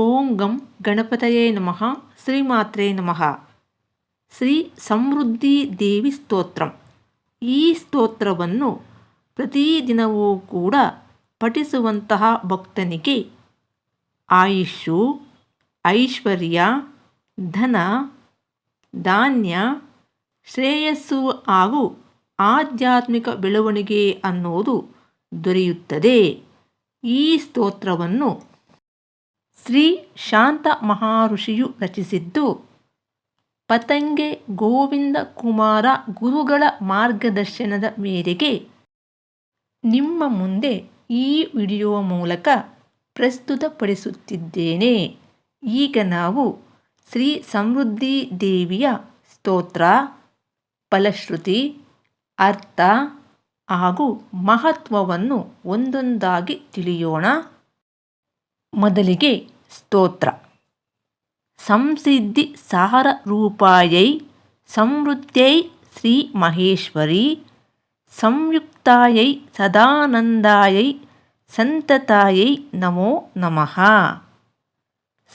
ಓಂ ಗಂ ಗಣಪತಯೇ ನಮಃ, ಶ್ರೀಮಾತ್ರೇ ನಮಃ. ಶ್ರೀ ಸಮೃದ್ಧಿ ದೇವಿ ಸ್ತೋತ್ರಂ. ಈ ಸ್ತೋತ್ರವನ್ನು ಪ್ರತಿದಿನವೂ ಕೂಡ ಪಠಿಸುವಂತಹ ಭಕ್ತನಿಗೆ ಆಯುಷು ಐಶ್ವರ್ಯ, ಧನ, ಧಾನ್ಯ, ಶ್ರೇಯಸ್ಸು ಹಾಗೂ ಆಧ್ಯಾತ್ಮಿಕ ಬೆಳವಣಿಗೆ ಅನ್ನೋದು ದೊರೆಯುತ್ತದೆ. ಈ ಸ್ತೋತ್ರವನ್ನು ಶ್ರೀ ಶಾಂತ ಮಹಾಋಷಿಯು ರಚಿಸಿದ್ದು, ಪತಂಗೆ ಗೋವಿಂದ ಕುಮಾರ ಗುರುಗಳ ಮಾರ್ಗದರ್ಶನದ ಮೇರೆಗೆ ನಿಮ್ಮ ಮುಂದೆ ಈ ವಿಡಿಯೋ ಮೂಲಕ ಪ್ರಸ್ತುತಪಡಿಸುತ್ತಿದ್ದೇನೆ. ಈಗ ನಾವು ಶ್ರೀ ಸಮೃದ್ಧಿ ದೇವಿಯ ಸ್ತೋತ್ರ, ಫಲಶ್ರುತಿ, ಅರ್ಥ ಹಾಗೂ ಮಹತ್ವವನ್ನು ಒಂದೊಂದಾಗಿ ತಿಳಿಯೋಣ. ಮೊದಲಿಗೆ ಸ್ತೋತ್ರ. ಸಂಸಿದ್ಧಿ ಸಾರ ರೂಪಾಯೈ ಸಮೃದ್ಧೈ ಶ್ರೀ ಮಹೇಶ್ವರಿ ಸಂಯುಕ್ತಾಯೈ ಸದಾನಂದಾಯೈ ಸಂತತಾಯೈ ನಮೋ ನಮಃ.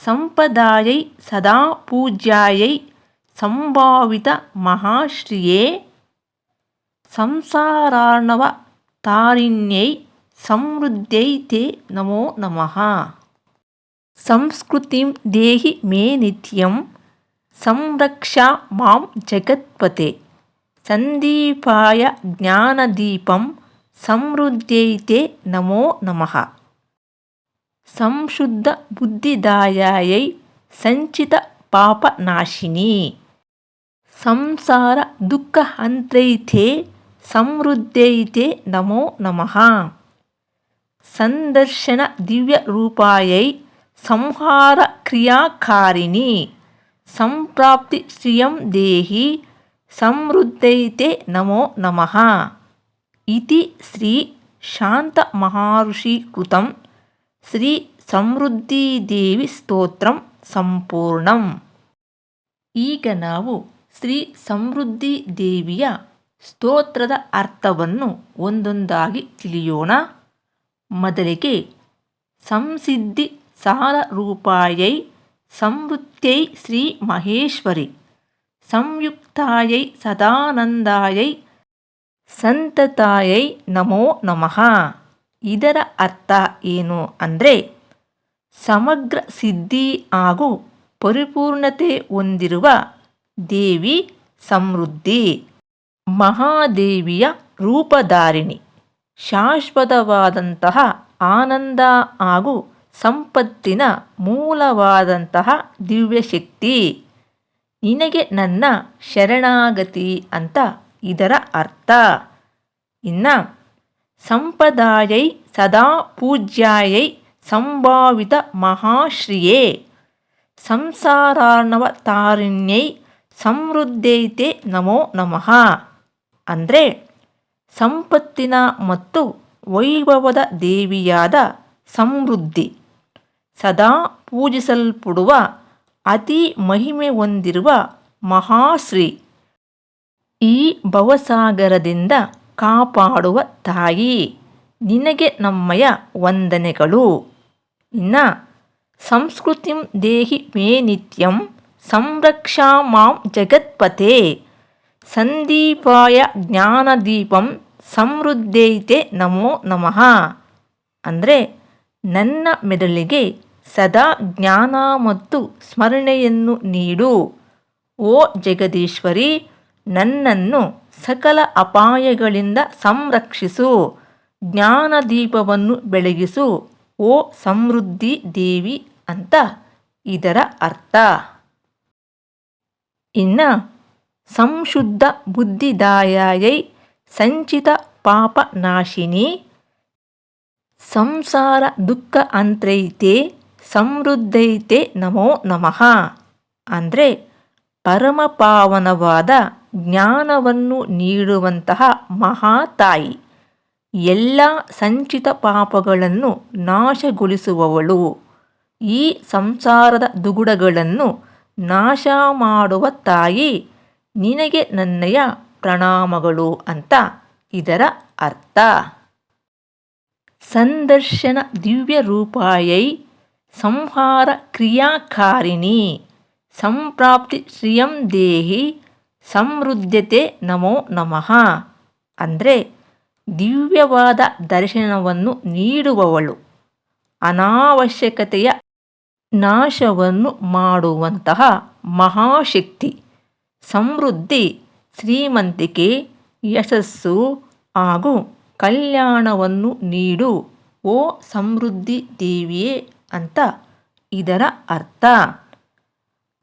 ಸಂಪದಾಯೈ ಸದಾ ಪೂಜ್ಯಾಯೈ ಸಂಭಾವಿತ ಮಹಾಶ್ರಿಯೇ ಸಂಸಾರಾರ್ಣವ ತಾರಿಣ್ಯೈ ಸಮೃದ್ಧೈ ತೇ ನಮೋ ನಮಃ. संस्कृतिं देहि मे नित्यं संरक्षा मां जगत्पते। सन्दीपाय ज्ञानदीपं समृद्ध्यैते नमो नमः। संशुद्धबुद्धिदायायै सञ्चितपापनाशिनी संसारदुःखहन्त्रैते समृद्ध्यैते नमो नमः। सन्दर्शनदिव्यरूपायै ಸಂಹಾರ ಕ್ರಿಯಾಕಾರಿಣಿ ಸಂಪ್ರಾಪ್ತಿ ಶ್ರಿಯಂ ದೇಹಿ ಸಮೃದ್ಧೈತೆ ನಮೋ ನಮಃ. ಇತಿ ಶ್ರೀ ಶಾಂತ ಮಹಾಋಷಿ ಕೃತಂ ಶ್ರೀ ಸಮೃದ್ಧಿದೇವಿ ಸ್ತೋತ್ರಂ ಸಂಪೂರ್ಣಂ. ಈಗ ನಾವು ಶ್ರೀ ಸಮೃದ್ಧಿ ದೇವಿಯ ಸ್ತೋತ್ರದ ಅರ್ಥವನ್ನು ಒಂದೊಂದಾಗಿ ತಿಳಿಯೋಣ. ಮೊದಲಿಗೆ ಸಂಸಿದ್ಧಿ ಸಾರ ರೂಪಾಯೈ ಸಮೃದ್ಧೈ ಶ್ರೀ ಮಹೇಶ್ವರಿ. ಸಂಯುಕ್ತಾಯೈ ಸದಾನಂದಾಯೈ ಸಂತತಾಯೈ ನಮೋ ನಮಃ. ಇದರ ಅರ್ಥ ಏನು ಅಂದರೆ ಸಮಗ್ರ ಸಿದ್ಧಿ ಹಾಗೂ ಪರಿಪೂರ್ಣತೆ ಹೊಂದಿರುವ ದೇವಿ ಸಮೃದ್ಧಿ. ಮಹಾದೇವಿಯ ರೂಪಧಾರಿಣಿ. ಶಾಶ್ವತವಾದಂತಹ ಆನಂದ ಹಾಗೂ ಸಂಪತ್ತಿನ ಮೂಲವಾದಂತಹ ದಿವ್ಯಶಕ್ತಿ. ನಿನಗೆ ನನ್ನ ಶರಣಾಗತಿ ಅಂತ ಇದರ ಅರ್ಥ. ಇನ್ನು ಸಂಪದಾಯೈ ಸದಾ ಪೂಜ್ಯಾಯೈ ಸಂಭಾವಿತ ಮಹಾಶ್ರಿಯೇ. ಸಂಸಾರಾರ್ಣವ ತಾರಿಣ್ಯೈ ಸಮೃದ್ಧೈತೆ ನಮೋ ನಮಃ. ಅಂದರೆ, ಸಂಪತ್ತಿನ ಮತ್ತು ವೈಭವದ ದೇವಿಯಾದ ಸಮೃದ್ಧಿ. ಸದಾ ಪೂಜಿಸಲ್ಪಡುವ ಅತಿ ಮಹಿಮೆ ಹೊಂದಿರುವ ಮಹಾಶ್ರೀ ಈ ಭವಸಾಗರದಿಂದ ಕಾಪಾಡುವ ತಾಯಿ. ನಿನಗೆ ನಮ್ಮಯ ವಂದನೆಗಳು. ಇನ್ನು ಸಂಸ್ಕೃತಿಂ ದೇಹಿ ಮೇ ನಿತ್ಯಂ ಸಂರಕ್ಷಾ ಮಾಂ ಜಗತ್ಪತೆ. ಸಂದೀಪಾಯ ಜ್ಞಾನದೀಪಂ ಸಮೃದ್ಧೈತೆ ನಮೋ ನಮಃ. ಅಂದರೆ ನನ್ನ ಮೆದುಳಿಗೆ ಸದಾ ಜ್ಞಾನ ಮತ್ತು ಸ್ಮರಣೆಯನ್ನು ನೀಡು. ಓ ಜಗದೀಶ್ವರಿ, ನನ್ನನ್ನು ಸಕಲ ಅಪಾಯಗಳಿಂದ ಸಂರಕ್ಷಿಸು. ಜ್ಞಾನದೀಪವನ್ನು ಬೆಳಗಿಸು. ಓ ಸಮೃದ್ಧಿ ದೇವಿ ಅಂತ ಇದರ ಅರ್ಥ. ಇನ್ನು, ಸಂಶುದ್ಧ ಬುದ್ಧಿದಾಯಾಯೈ ಸಂಚಿತ ಪಾಪನಾಶಿನಿ, ಸಂಸಾರ ದುಃಖ ಅಂತ್ರೈತೆ ಸಮೃದ್ಧೈತೆ ನಮೋ ನಮಃ. ಅಂದರೆ ಪರಮಪಾವನವಾದ ಜ್ಞಾನವನ್ನು ನೀಡುವಂತಹ ಮಹಾತಾಯಿ, ಎಲ್ಲ ಸಂಚಿತ ಪಾಪಗಳನ್ನು ನಾಶಗೊಳಿಸುವವಳು. ಈ ಸಂಸಾರದ ದುಗುಡಗಳನ್ನು ನಾಶ ಮಾಡುವ ತಾಯಿ ನಿನಗೆ ನನ್ನಯ ಪ್ರಣಾಮಗಳು ಅಂತ ಇದರ ಅರ್ಥ. ಸಂದರ್ಶನ ದಿವ್ಯ ರೂಪಾಯೈ ಸಂಹಾರ ಕ್ರಿಯಾಕಾರಿಣಿ ಸಂಪ್ರಾಪ್ತಿ ಶ್ರಿಯಂ ದೇಹಿ ಸಮೃದ್ಧತೆ ನಮೋ ನಮಃ. ಅಂದರೆ ದಿವ್ಯವಾದ ದರ್ಶನವನ್ನು ನೀಡುವವಳು. ಅನಾವಶ್ಯಕತೆಯ ನಾಶವನ್ನು ಮಾಡುವಂತಹ ಮಹಾಶಕ್ತಿ. ಸಮೃದ್ಧಿ, ಶ್ರೀಮಂತಿಕೆ, ಯಶಸ್ಸು ಹಾಗೂ ಕಲ್ಯಾಣವನ್ನು ನೀಡು. ಓ ಸಮೃದ್ಧಿ ದೇವಿಯೇ ಅಂತ ಇದರ ಅರ್ಥ.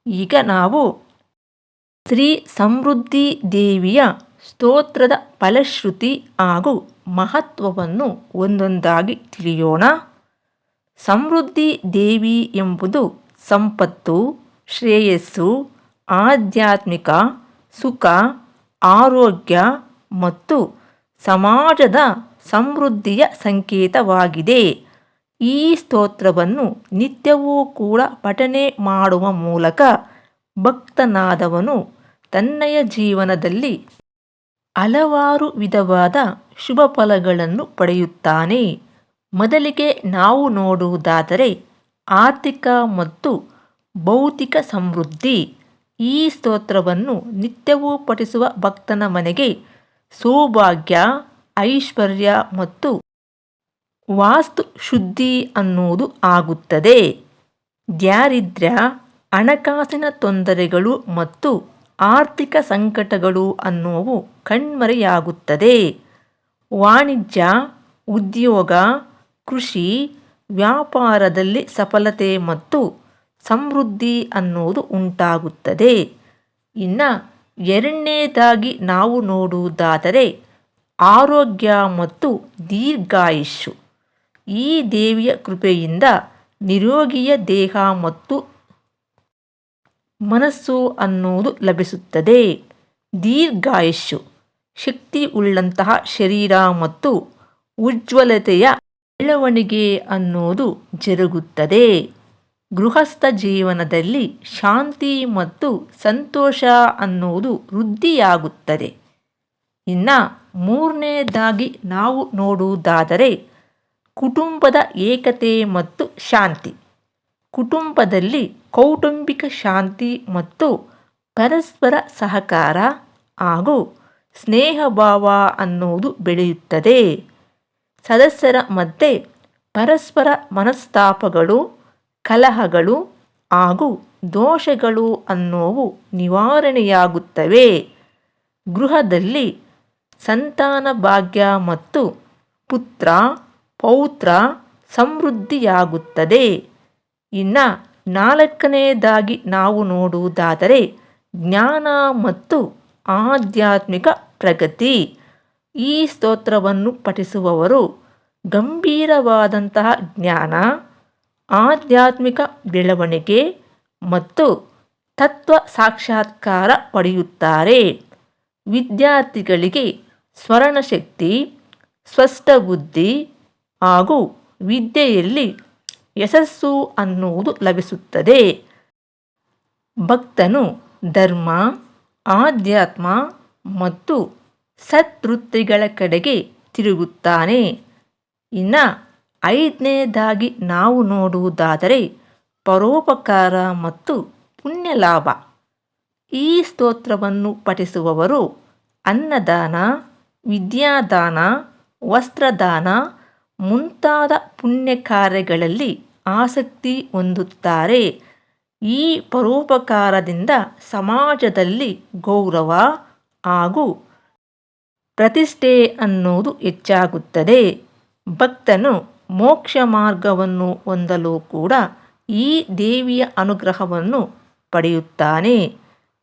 ಈಗ ನಾವು ಶ್ರೀ ಸಮೃದ್ಧಿ ದೇವಿಯ ಸ್ತೋತ್ರದ ಫಲಶ್ರುತಿ ಹಾಗೂ ಮಹತ್ವವನ್ನು ಒಂದೊಂದಾಗಿ ತಿಳಿಯೋಣ. ಸಮೃದ್ಧಿ ದೇವಿ ಎಂಬುದು ಸಂಪತ್ತು, ಶ್ರೇಯಸ್ಸು, ಆಧ್ಯಾತ್ಮಿಕ, ಸುಖ, ಆರೋಗ್ಯ ಮತ್ತು ಸಮಾಜದ ಸಮೃದ್ಧಿಯ ಸಂಕೇತವಾಗಿದೆ. ಈ ಸ್ತೋತ್ರವನ್ನು ನಿತ್ಯವೂ ಕೂಡ ಪಠನೆ ಮಾಡುವ ಮೂಲಕ ಭಕ್ತನಾದವನು ತನ್ನಯ ಜೀವನದಲ್ಲಿ ಹಲವಾರು ವಿಧವಾದ ಶುಭ ಫಲಗಳನ್ನು ಪಡೆಯುತ್ತಾನೆ. ಮೊದಲಿಗೆ ನಾವು ನೋಡುವುದಾದರೆ ಆರ್ಥಿಕ ಮತ್ತು ಭೌತಿಕ ಸಮೃದ್ಧಿ. ಈ ಸ್ತೋತ್ರವನ್ನು ನಿತ್ಯವೂ ಪಠಿಸುವ ಭಕ್ತನ ಮನೆಗೆ ಸೌಭಾಗ್ಯ, ಐಶ್ವರ್ಯ ಮತ್ತು ವಾಸ್ತು ಶುದ್ಧಿ ಅನ್ನುವುದು ಆಗುತ್ತದೆ. ದಾರಿದ್ರ್ಯ ಹಣಕಾಸಿನ ತೊಂದರೆಗಳು ಮತ್ತು ಆರ್ಥಿಕ ಸಂಕಟಗಳು ಅನ್ನುವು ಕಣ್ಮರೆಯಾಗುತ್ತದೆ. ವಾಣಿಜ್ಯ, ಉದ್ಯೋಗ, ಕೃಷಿ, ವ್ಯಾಪಾರದಲ್ಲಿ ಸಫಲತೆ ಮತ್ತು ಸಮೃದ್ಧಿ ಅನ್ನುವುದು ಉಂಟಾಗುತ್ತದೆ. ಇನ್ನು ಎರಡನೇದಾಗಿ ನಾವು ನೋಡುವುದಾದರೆ ಆರೋಗ್ಯ ಮತ್ತು ದೀರ್ಘಾಯುಷ್ಯು. ಈ ದೇವಿಯ ಕೃಪೆಯಿಂದ ನಿರೋಗಿಯ ದೇಹ ಮತ್ತು ಮನಸ್ಸು ಅನ್ನುವುದು ಲಭಿಸುತ್ತದೆ. ದೀರ್ಘಾಯುಷ್ಯು, ಶಕ್ತಿ ಉಳ್ಳಂತಹ ಶರೀರ ಮತ್ತು ಉಜ್ವಲತೆಯ ಬೆಳವಣಿಗೆ ಅನ್ನುವುದು ಜರುಗುತ್ತದೆ. ಗೃಹಸ್ಥ ಜೀವನದಲ್ಲಿ ಶಾಂತಿ ಮತ್ತು ಸಂತೋಷ ಅನ್ನುವುದು ವೃದ್ಧಿಯಾಗುತ್ತದೆ. ಇನ್ನು ಮೂರನೇದಾಗಿ ನಾವು ನೋಡುವುದಾದರೆ ಕುಟುಂಬದ ಏಕತೆ ಮತ್ತು ಶಾಂತಿ. ಕುಟುಂಬದಲ್ಲಿ ಕೌಟುಂಬಿಕ ಶಾಂತಿ ಮತ್ತು ಪರಸ್ಪರ ಸಹಕಾರ ಹಾಗೂ ಸ್ನೇಹಭಾವ ಅನ್ನುವುದು ಬೆಳೆಯುತ್ತದೆ. ಸದಸ್ಯರ ಮಧ್ಯೆ ಪರಸ್ಪರ ಮನಸ್ತಾಪಗಳು, ಕಲಹಗಳು ಹಾಗೂ ದೋಷಗಳು ಅನ್ನೋವು ನಿವಾರಣೆಯಾಗುತ್ತವೆ. ಗೃಹದಲ್ಲಿ ಸಂತಾನ ಭಾಗ್ಯ ಮತ್ತು ಪುತ್ರ ಪೌತ್ರ ಸಮೃದ್ಧಿಯಾಗುತ್ತದೆ. ಇನ್ನು ನಾಲ್ಕನೆಯದಾಗಿ ನಾವು ನೋಡುವುದಾದರೆ ಜ್ಞಾನ ಮತ್ತು ಆಧ್ಯಾತ್ಮಿಕ ಪ್ರಗತಿ. ಈ ಸ್ತೋತ್ರವನ್ನು ಪಠಿಸುವವರು ಗಂಭೀರವಾದಂತಹ ಜ್ಞಾನ, ಆಧ್ಯಾತ್ಮಿಕ ಬೆಳವಣಿಗೆ ಮತ್ತು ತತ್ವ ಸಾಕ್ಷಾತ್ಕಾರ ಪಡೆಯುತ್ತಾರೆ. ವಿದ್ಯಾರ್ಥಿಗಳಿಗೆ ಸ್ವರ್ಣಶಕ್ತಿ ಸ್ಪಷ್ಟ ಬುದ್ಧಿ ಹಾಗೂ ವಿದ್ಯೆಯಲ್ಲಿ ಯಶಸ್ಸು ಅನ್ನುವುದು ಲಭಿಸುತ್ತದೆ. ಭಕ್ತನು ಧರ್ಮ, ಆಧ್ಯಾತ್ಮ ಮತ್ತು ಸತ್ವೃತ್ತಿಗಳ ಕಡೆಗೆ ತಿರುಗುತ್ತಾನೆ. ಇನ್ನು ಐದನೇದಾಗಿ ನಾವು ನೋಡುವುದಾದರೆ ಪರೋಪಕಾರ ಮತ್ತು ಪುಣ್ಯ ಲಾಭ ಈ ಸ್ತೋತ್ರವನ್ನು ಪಠಿಸುವವರು ಅನ್ನದಾನ, ವಿದ್ಯಾದಾನ, ವಸ್ತ್ರದಾನ ಮುಂತಾದ ಪುಣ್ಯ ಕಾರ್ಯಗಳಲ್ಲಿ ಆಸಕ್ತಿ ಹೊಂದುತ್ತಾರೆ. ಈ ಪರೋಪಕಾರದಿಂದ ಸಮಾಜದಲ್ಲಿ ಗೌರವ ಹಾಗೂ ಪ್ರತಿಷ್ಠೆ ಅನ್ನೋದು ಹೆಚ್ಚಾಗುತ್ತದೆ. ಭಕ್ತನು ಮೋಕ್ಷ ಮಾರ್ಗವನ್ನು ಹೊಂದಲು ಕೂಡ ಈ ದೇವಿಯ ಅನುಗ್ರಹವನ್ನು ಪಡೆಯುತ್ತಾನೆ.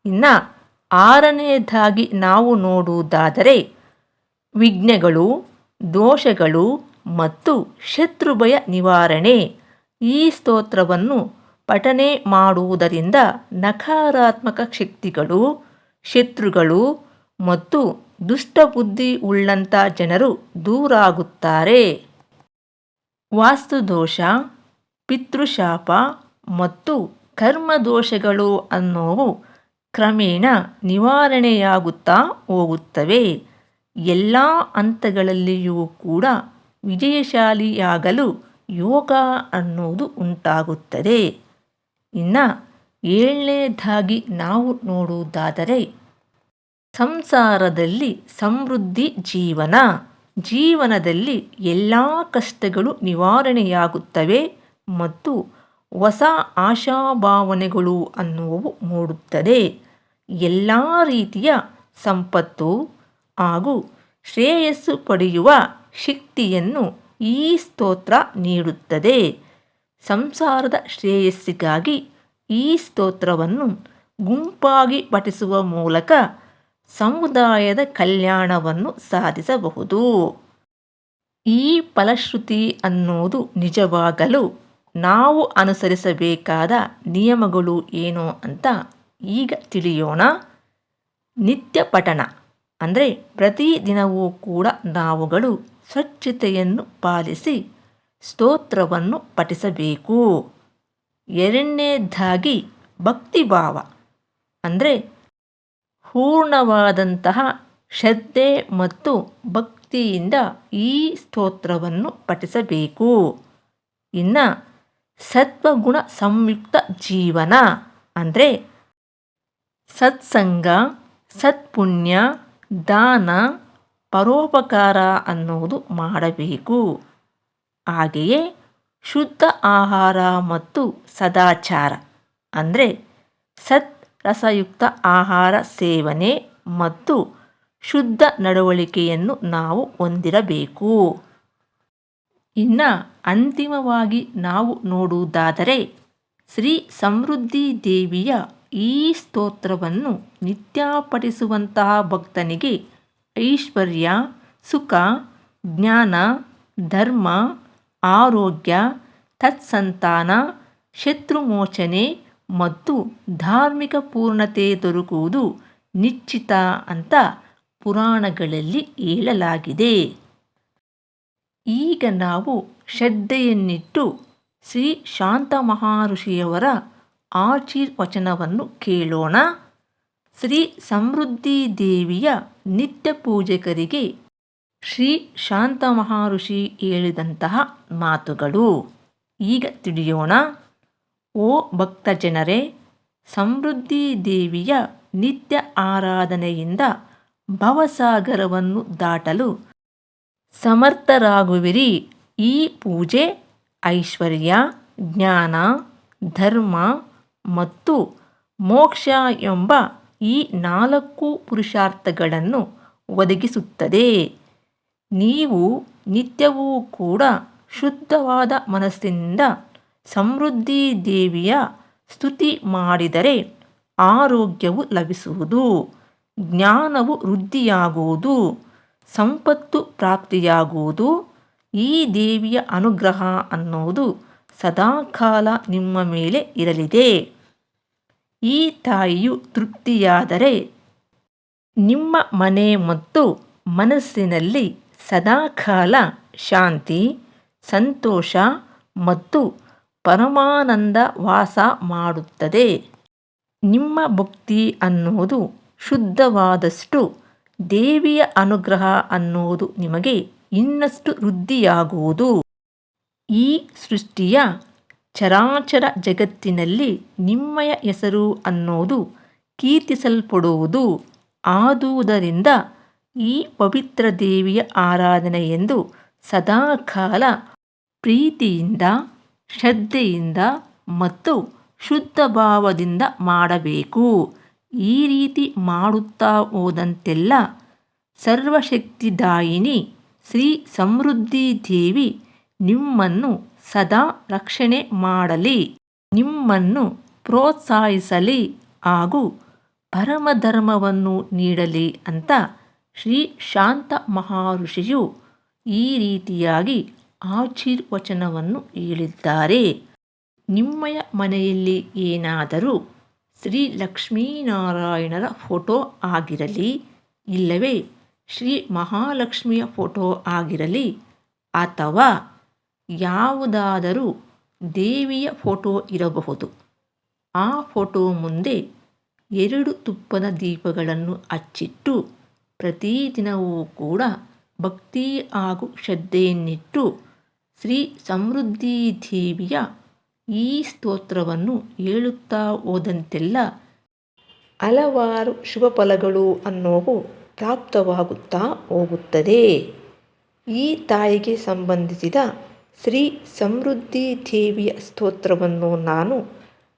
ಇನ್ನು ಆರನೆಯದಾಗಿ ನಾವು ನೋಡುವುದಾದರೆ ವಿಘ್ನಗಳು, ದೋಷಗಳು ಮತ್ತು ಶತ್ರುಭಯ ನಿವಾರಣೆ. ಈ ಸ್ತೋತ್ರವನ್ನು ಪಠನೆ ಮಾಡುವುದರಿಂದ ನಕಾರಾತ್ಮಕ ಶಕ್ತಿಗಳು, ಶತ್ರುಗಳು ಮತ್ತು ದುಷ್ಟಬುದ್ಧಿ ಉಳ್ಳಂಥ ಜನರು ದೂರಾಗುತ್ತಾರೆ. ವಾಸ್ತುದೋಷ, ಪಿತೃಶಾಪ ಮತ್ತು ಕರ್ಮದೋಷಗಳು ಅನ್ನೋವು ಕ್ರಮೇಣ ನಿವಾರಣೆಯಾಗುತ್ತಾ ಹೋಗುತ್ತವೆ. ಎಲ್ಲ ಹಂತಗಳಲ್ಲಿಯೂ ಕೂಡ ವಿಜಯಶಾಲಿಯಾಗಲು ಯೋಗ ಅನ್ನೋದು ಉಂಟಾಗುತ್ತದೆ. ಇನ್ನು ಏಳನೇದಾಗಿ ನಾವು ನೋಡುವುದಾದರೆ, ಸಂಸಾರದಲ್ಲಿ ಸಮೃದ್ಧಿ ಜೀವನ. ಜೀವನದಲ್ಲಿ ಎಲ್ಲ ಕಷ್ಟಗಳು ನಿವಾರಣೆಯಾಗುತ್ತವೆ ಮತ್ತು ಹೊಸ ಆಶಾಭಾವನೆಗಳು ಅನ್ನುವು ಮೂಡುತ್ತದೆ. ಎಲ್ಲ ರೀತಿಯ ಸಂಪತ್ತು ಹಾಗೂ ಶ್ರೇಯಸ್ಸು ಪಡೆಯುವ ಶಕ್ತಿಯನ್ನು ಈ ಸ್ತೋತ್ರ ನೀಡುತ್ತದೆ. ಸಂಸಾರದ ಶ್ರೇಯಸ್ಸಿಗಾಗಿ ಈ ಸ್ತೋತ್ರವನ್ನು ಗುಂಪಾಗಿ ಪಠಿಸುವ ಮೂಲಕ ಸಮುದಾಯದ ಕಲ್ಯಾಣವನ್ನು ಸಾಧಿಸಬಹುದು. ಈ ಫಲಶ್ರುತಿ ಅನ್ನೋದು ನಿಜವಾಗಲು ನಾವು ಅನುಸರಿಸಬೇಕಾದ ನಿಯಮಗಳು ಏನು ಅಂತ ಈಗ ತಿಳಿಯೋಣ. ನಿತ್ಯ ಪಠಣ ಅಂದರೆ ಪ್ರತಿದಿನವೂ ಕೂಡ ನಾವುಗಳು ಸ್ವಚ್ಛತೆಯನ್ನು ಪಾಲಿಸಿ ಸ್ತೋತ್ರವನ್ನು ಪಠಿಸಬೇಕು. ಎರಡನೇದಾಗಿ ಭಕ್ತಿಭಾವ. ಅಂದರೆ ಪೂರ್ಣವಾದಂತಹ ಶ್ರದ್ಧೆ ಮತ್ತು ಭಕ್ತಿಯಿಂದ ಈ ಸ್ತೋತ್ರವನ್ನು ಪಠಿಸಬೇಕು. ಇನ್ನು ಸತ್ವಗುಣ ಸಂಯುಕ್ತ ಜೀವನ. ಅಂದರೆ ಸತ್ಸಂಗ, ಸತ್ಪುಣ್ಯ, ದಾನ ಪರೋಪಕಾರ ಅನ್ನುವುದು ಮಾಡಬೇಕು. ಹಾಗೆಯೇ ಶುದ್ಧ ಆಹಾರ ಮತ್ತು ಸದಾಚಾರ, ಅಂದರೆ ಸತ್ ರಸಯುಕ್ತ ಆಹಾರ ಸೇವನೆ ಮತ್ತು ಶುದ್ಧ ನಡವಳಿಕೆಯನ್ನು ನಾವು ಹೊಂದಿರಬೇಕು. ಇನ್ನು ಅಂತಿಮವಾಗಿ ನಾವು ನೋಡುವುದಾದರೆ ಶ್ರೀ ಸಮೃದ್ಧಿ ದೇವಿಯ ಈ ಸ್ತೋತ್ರವನ್ನು ನಿತ್ಯಪಡಿಸುವಂತಹ ಭಕ್ತನಿಗೆ ಐಶ್ವರ್ಯ, ಸುಖ, ಜ್ಞಾನ, ಧರ್ಮ, ಆರೋಗ್ಯ, ತತ್ಸಂತಾನ, ಶತ್ರುಮೋಚನೆ ಮತ್ತು ಧಾರ್ಮಿಕ ಪೂರ್ಣತೆ ದೊರಕುವುದು ನಿಶ್ಚಿತ ಅಂತ ಪುರಾಣಗಳಲ್ಲಿ ಹೇಳಲಾಗಿದೆ. ಈಗ ನಾವು ಶ್ರದ್ಧೆಯನ್ನಿಟ್ಟು ಶ್ರೀ ಶಾಂತ ಮಹಾಋಷಿಯವರ ಆಶೀರ್ವಚನವನ್ನು ಕೇಳೋಣ. ಶ್ರೀ ಸಮೃದ್ಧಿ ದೇವಿಯ ನಿತ್ಯ ಪೂಜಕರಿಗೆ ಶ್ರೀ ಶಾಂತ ಮಹಾಋಷಿ ಹೇಳಿದಂತಹ ಮಾತುಗಳು. ಈಗ ತಿಳಿಯೋಣ. ಓ ಭಕ್ತ ಜನರೇ ಸಮೃದ್ಧಿ ದೇವಿಯ ನಿತ್ಯ ಆರಾಧನೆಯಿಂದ ಭವಸಾಗರವನ್ನು ದಾಟಲು ಸಮರ್ಥರಾಗುವಿರಿ. ಈ ಪೂಜೆ ಐಶ್ವರ್ಯ, ಜ್ಞಾನ, ಧರ್ಮ ಮತ್ತು ಮೋಕ್ಷ ಎಂಬ ಈ ನಾಲ್ಕು ಪುರುಷಾರ್ಥಗಳನ್ನು ಒದಗಿಸುತ್ತದೆ. ನೀವು ನಿತ್ಯವೂ ಕೂಡ ಶುದ್ಧವಾದ ಮನಸ್ಸಿನಿಂದ ಸಮೃದ್ಧಿ ದೇವಿಯ ಸ್ತುತಿ ಮಾಡಿದರೆ ಆರೋಗ್ಯವು ಲಭಿಸುವುದು, ಜ್ಞಾನವು ವೃದ್ಧಿಯಾಗುವುದು, ಸಂಪತ್ತು ಪ್ರಾಪ್ತಿಯಾಗುವುದು. ಈ ದೇವಿಯ ಅನುಗ್ರಹ ಅನ್ನುವುದು ಸದಾಕಾಲ ನಿಮ್ಮ ಮೇಲೆ ಇರಲಿದೆ. ಈ ತಾಯಿಯು ತೃಪ್ತಿಯಾದರೆ ನಿಮ್ಮ ಮನೆ ಮತ್ತು ಮನಸ್ಸಿನಲ್ಲಿ ಸದಾಕಾಲ ಶಾಂತಿ, ಸಂತೋಷ ಮತ್ತು ಪರಮಾನಂದ ವಾಸ ಮಾಡುತ್ತದೆ. ನಿಮ್ಮ ಭಕ್ತಿ ಅನ್ನುವುದು ಶುದ್ಧವಾದಷ್ಟು, ದೇವಿಯ ಅನುಗ್ರಹ ಅನ್ನುವುದು ನಿಮಗೆ ಇನ್ನಷ್ಟು ವೃದ್ಧಿಯಾಗುವುದು. ಈ ಸೃಷ್ಟಿಯ ಚರಾಚರ ಜಗತ್ತಿನಲ್ಲಿ ನಿಮ್ಮಯ ಹೆಸರು ಅನ್ನೋದು ಕೀರ್ತಿಸಲ್ಪಡುವುದು. ಆದುದರಿಂದ ಈ ಪವಿತ್ರ ದೇವಿಯ ಆರಾಧನೆ ಎಂದು ಸದಾಕಾಲ ಪ್ರೀತಿಯಿಂದ, ಶ್ರದ್ಧೆಯಿಂದ ಮತ್ತು ಶುದ್ಧ ಭಾವದಿಂದ ಮಾಡಬೇಕು. ಈ ರೀತಿ ಮಾಡುತ್ತಾ ಹೋದಂತೆಲ್ಲ ಸರ್ವಶಕ್ತಿದಾಯಿನಿ ಶ್ರೀ ಸಮೃದ್ಧಿ ದೇವಿ ನಿಮ್ಮನ್ನು ಸದಾ ರಕ್ಷಣೆ ಮಾಡಲಿ, ನಿಮ್ಮನ್ನು ಪ್ರೋತ್ಸಾಹಿಸಲಿ ಹಾಗೂ ಪರಮಧರ್ಮವನ್ನು ನೀಡಲಿ ಅಂತ ಶ್ರೀ ಶಾಂತ ಮಹಾಋಷಿಯು ಈ ರೀತಿಯಾಗಿ ಆಶೀರ್ವಚನವನ್ನು ಹೇಳಿದ್ದಾರೆ. ನಿಮ್ಮಯ ಮನೆಯಲ್ಲಿ ಏನಾದರೂ ಶ್ರೀ ಲಕ್ಷ್ಮೀನಾರಾಯಣರ ಫೋಟೋ ಆಗಿರಲಿ, ಇಲ್ಲವೇ ಶ್ರೀ ಮಹಾಲಕ್ಷ್ಮಿಯ ಫೋಟೋ ಆಗಿರಲಿ ಅಥವಾ ಯಾವುದಾದರೂ ದೇವಿಯ ಫೋಟೋ ಇರಬಹುದು. ಆ ಫೋಟೋ ಮುಂದೆ ಎರಡು ತುಪ್ಪದ ದೀಪಗಳನ್ನು ಹಚ್ಚಿಟ್ಟು ಪ್ರತಿದಿನವೂ ಕೂಡ ಭಕ್ತಿ ಹಾಗೂ ಶ್ರದ್ಧೆಯನ್ನಿಟ್ಟು ಶ್ರೀ ಸಮೃದ್ಧಿ ದೇವಿಯ ಈ ಸ್ತೋತ್ರವನ್ನು ಹೇಳುತ್ತಾ ಹೋದಂತೆಲ್ಲ ಹಲವಾರು ಶುಭ ಫಲಗಳು ಅನ್ನೋವು ಪ್ರಾಪ್ತವಾಗುತ್ತಾ ಹೋಗುತ್ತದೆ. ಈ ತಾಯಿಗೆ ಸಂಬಂಧಿಸಿದ ಶ್ರೀ ಸಮೃದ್ಧಿ ದೇವಿಯ ಸ್ತೋತ್ರವನ್ನು ನಾನು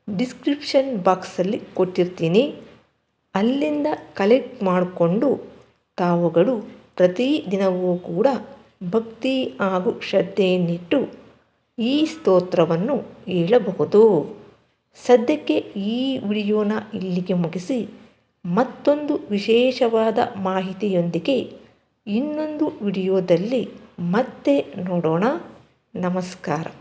ಡಿಸ್ಕ್ರಿಪ್ಷನ್ ಬಾಕ್ಸಲ್ಲಿ ಕೊಟ್ಟಿರ್ತೀನಿ. ಅಲ್ಲಿಂದ ಕಲೆಕ್ಟ್ ಮಾಡಿಕೊಂಡು ತಾವುಗಳು ಪ್ರತಿದಿನವೂ ಕೂಡ ಭಕ್ತಿ ಹಾಗೂ ಶ್ರದ್ಧೆಯನ್ನಿಟ್ಟು ಈ ಸ್ತೋತ್ರವನ್ನು ಹೇಳಬಹುದು. ಸದ್ಯಕ್ಕೆ ಈ ವಿಡಿಯೋನ ಇಲ್ಲಿಗೆ ಮುಗಿಸಿ ಮತ್ತೊಂದು ವಿಶೇಷವಾದ ಮಾಹಿತಿಯೊಂದಿಗೆ ಇನ್ನೊಂದು ವಿಡಿಯೋದಲ್ಲಿ ಮತ್ತೆ ನೋಡೋಣ. നമസ്കാരം